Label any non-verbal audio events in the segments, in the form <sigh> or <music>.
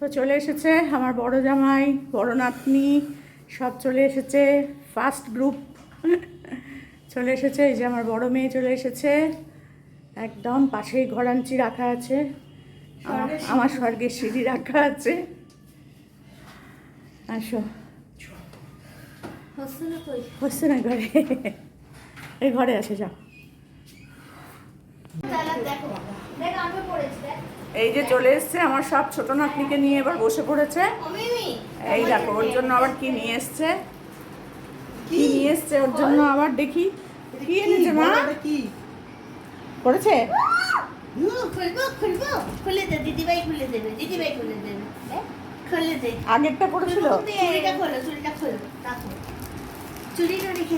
তো চলে এসেছে আমার বড় জামাই বড় নাতনি সব চলে এসেছে ফার্স্ট গ্রুপ চলে এসেছে এই যে আমার বড় মেয়ে চলে এসেছে। একদম পাশেই ঘরাঞ্চি রাখা আছে। আমার- স্বর্গের সিঁড়ি। রাখা আছে। আসো। হচ্ছে না কই? হচ্ছে না ঘরে। এই ঘরে আসে যাও তাহলে দেখো দেখ আমি পড়েছি দেখ এই যে চলে এসছে আমার সব ছোট নাতনিকে নিয়ে এবার বসে পড়েছে। এই দেখো, ওর জন্য আবার কি নিয়ে এসছে? কি নিয়ে এসছে ওর জন্য আবার দেখি। কি এনেছে মা? করেছে আগেরটা চুড়িটা খোলো রাখো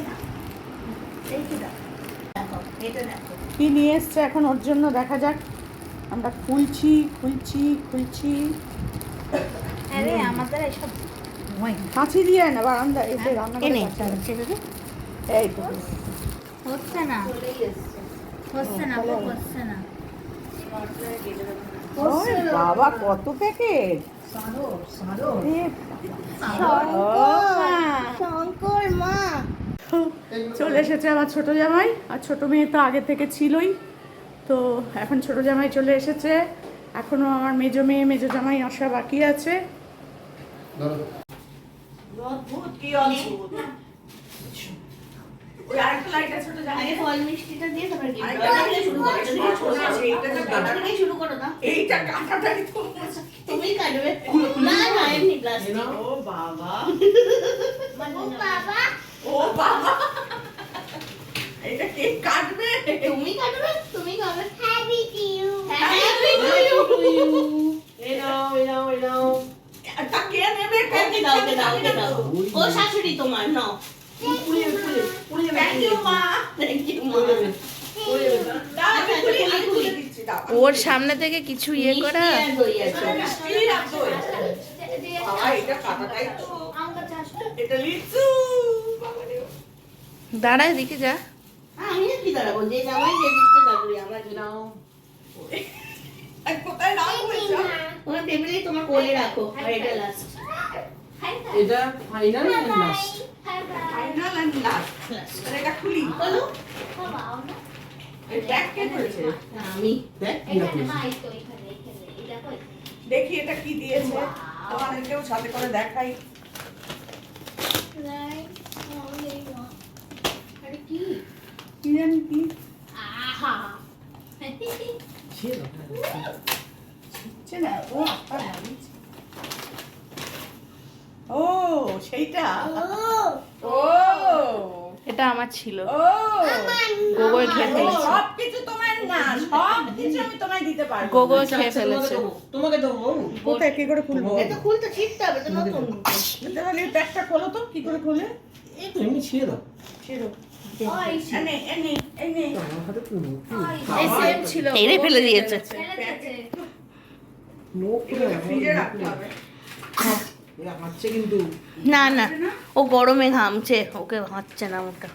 দাও। রেখে দাও। কি নিয়ে এসছে এখন ওর জন্য? দেখা যাক। আমরা খুলছি খুলছি খুলছি। আরে আমাদের এসব কাঁচি দিয়ে না বারান্দা এই যে রান্না এই তো হচ্ছে না। হচ্ছে না হচ্ছে না। বাবা কত প্যাকেট? শঙ্কর মা। চলে এসেছে আমার ছোট জামাই আর ছোট মেয়ে তো আগে থেকে ছিলই। তো এখন ছোট জামাই চলে এসেছে। এখনও আমার মেজো মেয়ে মেজো জামাই আসা বাকি আছে। বাবা। ও বাবা এটা কে কাটবে তুমি কাটবে তুমি খাবে happy to you happy to you এই নাও এই নাও এই নাও তা কে নেবে ওকে দাও ওকে দাও ওকে দাও ও শাশুড়ি তোমার নাও পুড়িয়ে পুড়িয়ে পুড়িয়ে থ্যাংক ইউ মা থ্যাংক ইউ মা দাও আমি খুলে আমি খুলে দিচ্ছি দাও ওর সামনে থেকে কিছু ইয়ে করা এটা লিচু। দাঁড়া এদিকে যা। আমি কি দাঁড়াবো? যে জামাই যে দিচ্ছে আমার এই নাও। আর কোথায় রাখব এটা তোমার টেবিলে তোমার কোলে রাখো আর এটা লাস্ট এটা final last final end last এটা খুলি। বলো। আমি। দেখ দেখি এটা কি দিয়েছে। তোমাদেরকেও সাথে করে দেখাই কি ছিল। হচ্ছে না ও সেইটা? ও। এটা আমার ছিল। ও। গোবর খেয়ে ফেলেছে। সব কিছু তোমার না সব কিছু আমি তোমায় দিতে পারব। গোবর আচ্ছা, খেয়ে আচ্ছা, ফেলেছে। তোমাকে দেবো কোথায় কি করে খুলবো? এটা খুলতে শিখতে হবে তো নতুন। তাহলে প্যাকটা খোলো তো কি করে খোলে এমনি ছিঁড়ে দাও। ছিড়ো। এনে ফেলে দিয়েছে। না না ও গরমে ঘামছে ওকে হাঁচছে না ওটা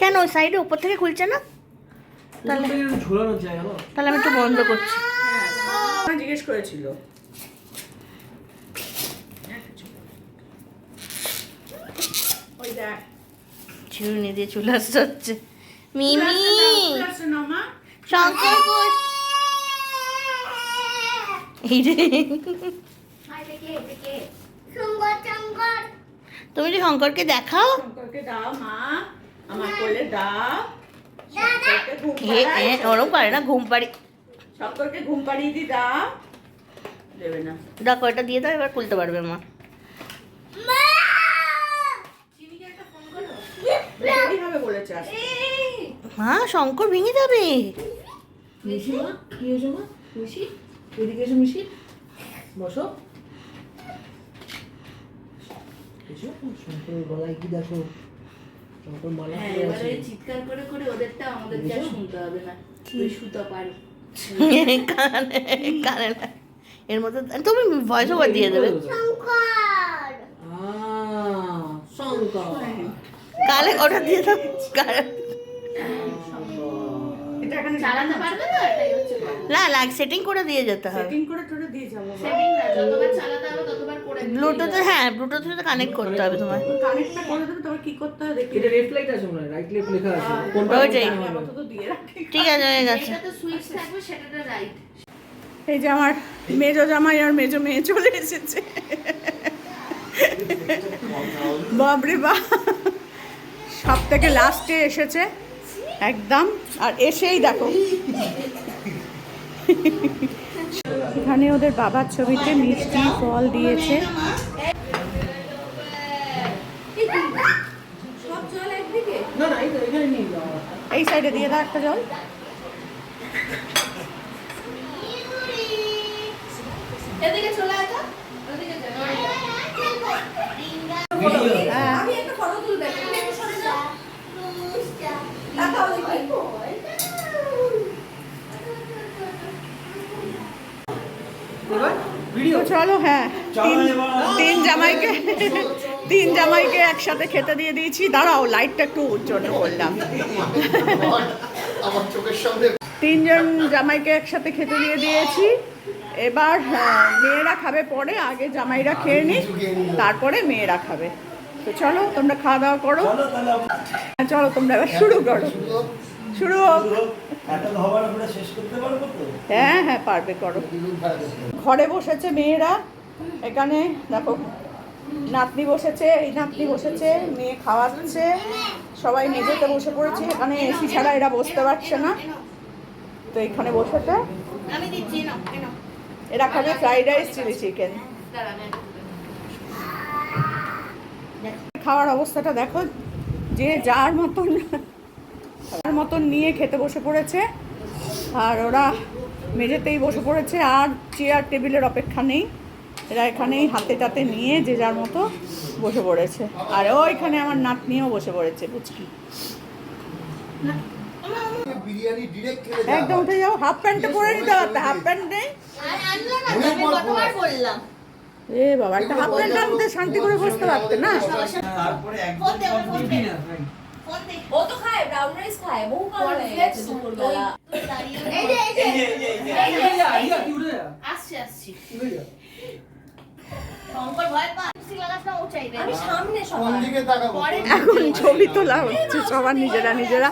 কেন ওই সাইডে উপর থেকে খুলছে না? তাহলে তাহলে আমি একটু বন্ধ করছি। জিজ্ঞেস করেছিল ওই দেখ চিরুনি দিয়ে চলে আসতে হচ্ছে মিমি শঙ্কর কই? এই রে। তুমি যে শঙ্করকে দেখাও। হ্যাঁ ওরম পারে না ঘুম পাড়ি। শঙ্করকে ঘুম পাড়িয়ে দি দাও। দেবে না। দেখো এটা দিয়ে দাও এবার খুলতে পারবে মা দেরি হবে বলেছে। মা শঙ্কর ভেঙে যাবে। মিশি কি হয়েছে মা? মিশি এদিকে এসো মিশি। বসো। শঙ্করের গলায় কি দেখো? শঙ্কর মালা হ্যাঁ চিৎকার করে করে ওদেরটা আমাদেরকে আর শুনতে হবে না। ওই সুতো পারে কানে কানে এর মধ্যে তুমি ভয়েস ওভার দিয়ে দেবে। শঙ্কর। কালে ওটা দিয়ে দাও কানে এটা এখানে চালাতে পারবে তো এটাই হচ্ছে কথা না লাগ সেটিং করে দিয়ে যেতে হবে। সেটিং করে টরে দিয়ে যাব। সেটিং না যতবার চালাতে হবে ততবার করে দিলেই ব্লুটুথে। হ্যাঁ ব্লুটুথে তো কানেক্ট করতে হবে তোমার কানেক্টটা করে দেবে তোমার কি করতে হবে দেখি। এটা লেফট আছে মনে রাইট লেফট লেখা আছে। কোনটা ওইটাই। আমি আপাতত দিয়ে রাখি। ঠিক আছে হয়ে গেছে। যেটাতে সুইচ থাকবে সেটাতে রাইট এই যে আমার মেজো জামাই আর মেজো মেয়ে চলে এসেছে। <laughs> বাবরে বা সব থেকে লাস্টে এসেছে একদম। আর এসেই দেখো। এখানে ওদের বাবার ছবিতে মিষ্টি ফল দিয়েছে। এই সাইডে দিয়ে দাও একটা জল। এদিকে চলে হ্যাঁ এবার ভিডিও তো চলো হ্যাঁ তিন জামাইকে তিন জামাইকে একসাথে খেতে দিয়ে দিয়েছি। দাঁড়াও লাইটটা একটু জন্য করলাম। আমার চোখের সামনে। তিনজন জামাইকে একসাথে খেতে দিয়ে দিয়েছি। এবার হ্যাঁ, মেয়েরা খাবে পরে আগে জামাইরা খেয়ে নিক তারপরে মেয়েরা খাবে। তো চলো তোমরা খাওয়া দাওয়া করো। হ্যাঁ, চলো তোমরা এবার শুরু করো। শুরু হোক। এত হবার আমরা শেষ করতে পারব তো? হ্যাঁ হ্যাঁ পারবে করো। ঘরে বসেছে মেয়েরা। এখানে দেখো নাতনি বসেছে এই নাতনি বসেছে মেয়ে খাওয়াচ্ছে। সবাই মেঝেতে বসে পড়েছে। এখানে এসি ছাড়া এরা বসতে পারছে না। তো এখানে বসেছে। এরা খাবে ফ্রাইড রাইস চিলি চিকেন খাওয়ার অবস্থাটা দেখো যে যার মতন যার মতন নিয়ে খেতে বসে পড়েছে আর ওরা মেঝেতেই বসে পড়েছে আর চেয়ার টেবিলের অপেক্ষা নেই। এরা এখানেই হাতে টাতে নিয়ে যে যার মতো বসে পড়েছে। আর ওইখানে আমার নাতনিও বসে পড়েছে বুঝকি একদম উঠে যাও হাফ প্যান্টটা পরে নিতে পারতে হাফ প্যান্ট নেই। বললাম। এ বাবা একটা হাফ প্যান্ট আনতে শান্তি করে বসতে পারতে না? তারপরে ও তো খায় ব্রাউন রাইস খায় বহু কাল হয়ে গেছে দুপুরবেলা। এই যে এই যে এই যে এই যে এই যে এই যে, কি উঠে যা। আসছি আসছি। শঙ্কর ভয় পা তুই লাগাস না ও চাইবে। আমি সামনে কোন সবার দিকে তাকাবো? পরে এখন ছবি তোলা হচ্ছে সবার নিজেরা নিজেরা।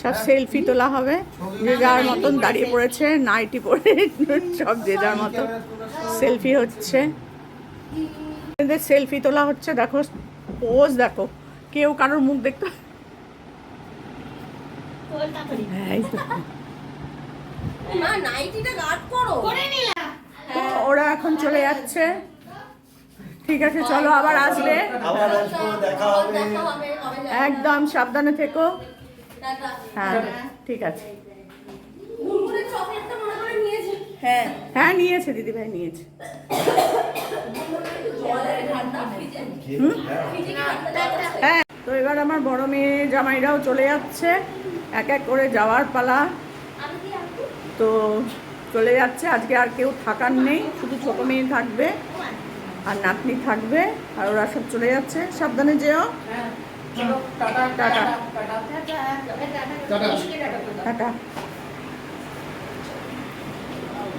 সব সেলফি তোলা হবে। যে যার মতন দাঁড়িয়ে পড়েছে নাইটি পরে <laughs> সব যে যার মতন সেলফি হচ্ছে। এদের সেলফি তোলা হচ্ছে দেখো পোজ দেখো। কেউ কারোর মুখ দেখতে এই তো। মা নাইটিটা গার্ড করো। করে নিলাম। তো ওরা এখন চলে যাচ্ছে। ঠিক আছে চলো আবার আসবে। একদম সাবধানে থেকো। হ্যাঁ ঠিক আছে। মনে হ্যাঁ হ্যাঁ নিয়েছে দিদিভাই নিয়েছে। হ্যাঁ তো এবার আমার বড় মেয়ে জামাইরাও চলে যাচ্ছে। এক এক করে যাওয়ার পালা। আমি কি আনব? তো চলে যাচ্ছে। আজকে আর কেউ থাকার নেই শুধু ছোট মেয়ে থাকবে আর নাতনি থাকবে আর ওরা সব চলে যাচ্ছে। সাবধানে যেও। Tata tata tata. টাটা।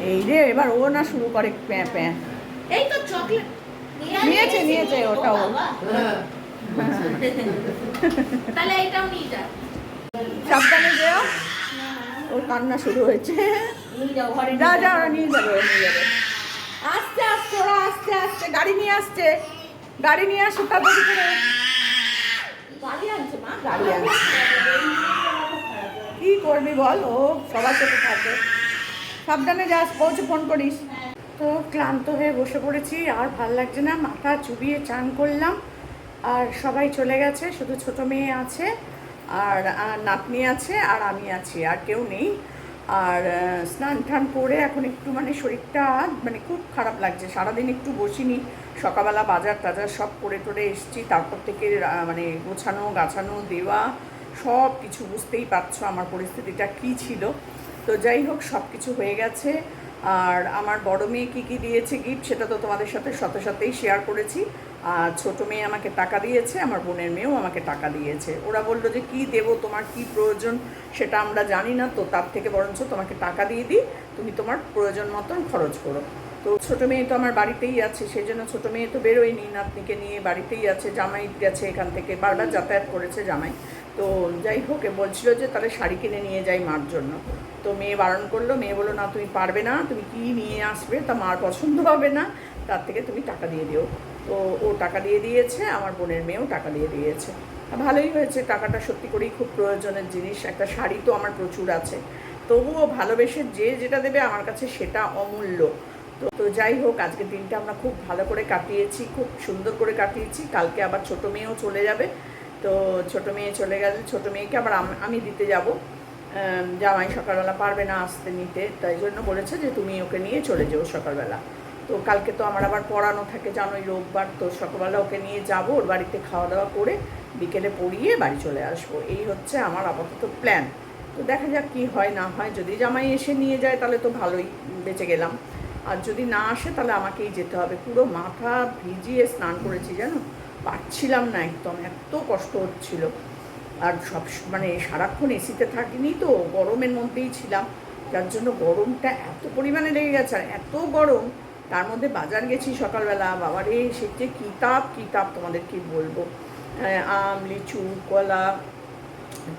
এই রে এবার ও না শুরু করে প্যাঁ প্যাঁ। এই তো চকলেট। নিয়েছে নিয়েছে ওটাও তাহলে এটাও নিয়ে যা। সাবধানে যেও। ওর কান্না শুরু হয়েছে। যাও যা যা ওরা নিয়ে যাবে নিয়ে যাবে। আস্তে আস্তে ওরা আস্তে আস্তে গাড়ি নিয়ে আসছে। গাড়ি নিয়ে আসো তাড়াতাড়ি করে। গাড়ি আনছে মা। গাড়ি আনছে। কি করবি বল? ও সবার সাথে থাকে। সাবধানে যাস পৌঁছে ফোন করিস। তো ক্লান্ত হয়ে বসে পড়েছি, আর ভালো লাগছে না। মাথা চুবিয়ে চান করলাম, আর সবাই চলে গেছে, শুধু ছোট মেয়ে আছে, আর নাতনি আছে, আর আমি আছি, আর কেউ নেই। আর স্নান টান করে এখন একটু মানে শরীরটা মানে খুব খারাপ লাগছে। সারাদিন একটু বসিনি, সকালবেলা বাজার টাজার সব করে টরে এসছি, তারপর থেকে মানে গোছানো, গাছানো, দেওয়া, সব কিছু বুঝতেই পারছ আমার পরিস্থিতিটা কী ছিল। তো যাই হোক সব কিছু হয়ে গেছে। আর আমার বড় মেয়ে কী কী দিয়েছে গিফট সেটা তো তোমাদের সাথে সাথে সাথেই শেয়ার করেছি। আর ছোটো মেয়ে আমাকে টাকা দিয়েছে, আমার বোনের মেয়েও আমাকে টাকা দিয়েছে। ওরা বলল যে কি দেবো, তোমার কি প্রয়োজন সেটা আমরা জানি না, তো তার থেকে বরঞ্চ তোমাকে টাকা দিয়ে দিই, তুমি তোমার প্রয়োজন মতন খরচ করো। তো ছোটো মেয়ে তো আমার বাড়িতেই আছে, সেই জন্য ছোটো মেয়ে তো বেরোয়নি নাতনিকে নিয়ে বাড়িতেই আছে, জামাই গেছে এখান থেকে, বারবার যাতায়াত করেছে জামাই। তো যাই হোক বলছিল যে তাহলে শাড়ি কিনে নিয়ে যাই মার জন্য। তো মেয়ে বারণ করল, মেয়ে বলল, না, তুমি পারবে না, তুমি কি নিয়ে আসবে? তা মার পছন্দ হবে না, তার থেকে তুমি টাকা দিয়ে দিও। তো ও টাকা দিয়ে দিয়েছে, আমার বোনের মেয়েও টাকা দিয়ে দিয়েছে। ভালোই হয়েছে, টাকাটা সত্যি করেই খুব প্রয়োজনের জিনিস, একটা শাড়ি তো আমার প্রচুর আছে। তবুও ভালোবেসে যে যেটা দেবে আমার কাছে সেটা অমূল্য। তো তো যাই হোক, আজকের দিনটা আমরা খুব ভালো করে কাটিয়েছি, খুব সুন্দর করে কাটিয়েছি। কালকে আবার ছোটো মেয়েও চলে যাবে। তো ছোটো মেয়ে চলে গেলে, ছোটো মেয়েকে আবার আমি দিতে যাব। জামাই সকালবেলা পারবে না আসতে নিতে, তাই জন্য বলেছে যে তুমি ওকে নিয়ে চলে যেও সকালবেলা। তো কালকে তো আমার আবার পড়ানো থাকে, জানোই রোববার, তো সকালবেলা ওকে নিয়ে যাব, ওর বাড়িতে খাওয়া দাওয়া করে বিকেলে পড়িয়ে বাড়ি চলে আসব। এই হচ্ছে আমার আপাতত প্ল্যান তো দেখা যাক কি হয়, না হয়। যদি জামাই এসে নিয়ে যায়, তাহলে তো ভালোই বেঁচে গেলাম। আর যদি না আসে, তাহলে আমাকেই যেতে হবে। পুরো মাথা ভিজিয়ে স্নান করেছি, জানো? পারছিলাম না একদম, এত কষ্ট হচ্ছিল। আর সব মানে সারাক্ষণ এসিতে থাকিনি তো গরমের মধ্যেই ছিলাম। যার জন্য গরমটা এত পরিমাণে লেগে গেছে আর এত গরম তার মধ্যে বাজার গেছি সকালবেলা। বাবারে সে যে কিতাব কিতাব তোমাদের কি বলব? হ্যাঁ, আম লিচু কলা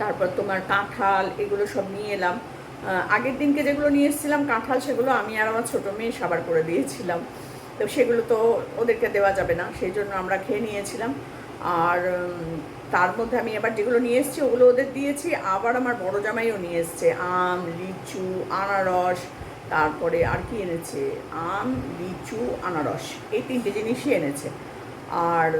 তারপর তোমার কাঁঠাল এগুলো সব নিয়ে এলাম। আগের দিনকে যেগুলো নিয়ে এসেছিলাম কাঁঠাল সেগুলো আমি আর আমার ছোটো মেয়ে সাবার করে দিয়েছিলাম। তো সেগুলো তো ওদেরকে দেওয়া যাবে না সেই জন্য আমরা খেয়ে নিয়েছিলাম। আর তার মধ্যে আমি এবার যেগুলো নিয়ে এসেছি, ওগুলো ওদের দিয়েছি। আবার আমার বড় জামাইও নিয়ে এসছে। আম, লিচু, আনারস, তারপরে আর কি এনেছে? আম, লিচু, আনারস, এই তিনটে জিনিসই এনেছে। আর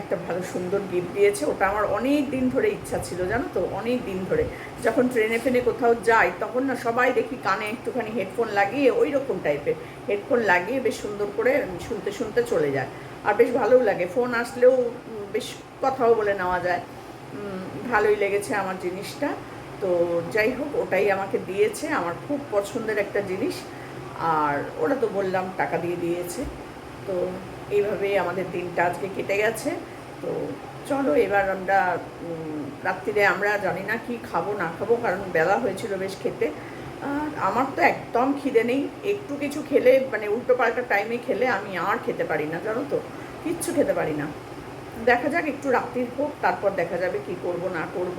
একটা ভালো সুন্দর গিফট দিয়েছে। ওটা আমার অনেক দিন ধরে ইচ্ছা ছিল, জানো তো? অনেক দিন ধরে। যখন ট্রেনে ফেনে কোথাও যাই, তখন না সবাই দেখি কানে একটুখানি হেডফোন লাগিয়ে ওই রকম টাইপের হেডফোন লাগিয়ে বেশ সুন্দর করে শুনতে শুনতে চলে যায়। আর বেশ ভালোও লাগে। ফোন আসলেও বেশ কথাও বলে নেওয়া যায়। ভালোই লেগেছে আমার জিনিসটা। তো যাই হোক, ওটাই আমাকে দিয়েছে। আমার খুব পছন্দের একটা জিনিস। আর ওরা তো বললাম, টাকা দিয়ে দিয়েছে। তো এইভাবেই আমাদের দিনটা আজকে কেটে গেছে। তো চলো, এবার আমরা রাত্রিরে আমরা জানি না কি খাব, না খাব, কারণ বেলা হয়েছিল বেশ খেতে। আর আমার তো একদম খিদে নেই। একটু কিছু খেলে মানে উল্টো পাল্টা টাইমে খেলে আমি আর খেতে পারি না, জানো তো? কিচ্ছু খেতে পারি না। দেখা যাক একটু রাত্রির হোক তারপর দেখা যাবে কি করব না করব।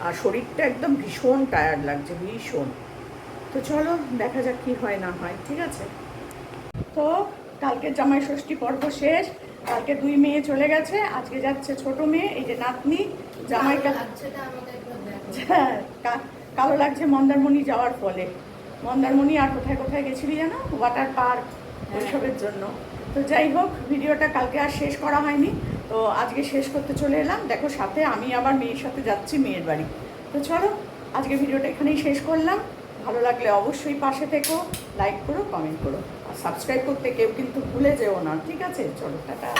আর শরীরটা একদম ভীষণ টায়ার্ড লাগছে ভীষণ। তো চলো দেখা যাক কি হয় না হয় ঠিক আছে? তো কালকে জামাই ষষ্ঠী পর্ব শেষ কালকে দুই মেয়ে চলে গেছে আজকে যাচ্ছে ছোট মেয়ে এই যে নাতনি জামাই কা- লাগছেটা আমাকে একবার দেখো হ্যাঁ, কালো লাগছে মন্দারমণি যাওয়ার ফলে। মন্দারমণি আর কোথায় কোথায় গেছিলি জানো? ওয়াটার পার্ক ওইসবের জন্য। তো যাই হোক ভিডিওটা কালকে আর শেষ করা হয়নি। তো আজকে শেষ করতে চলে এলাম। দেখো সাথে আমি আবার মেয়ের সাথে যাচ্ছি, মেয়ের বাড়ি। তো চলো, আজকে ভিডিওটা এখানেই শেষ করলাম। ভালো লাগলে অবশ্যই পাশে থেকো লাইক করো কমেন্ট করো। আর সাবস্ক্রাইব করতে কেউ কিন্তু ভুলে যেও না, ঠিক আছে? চলো, টাটা।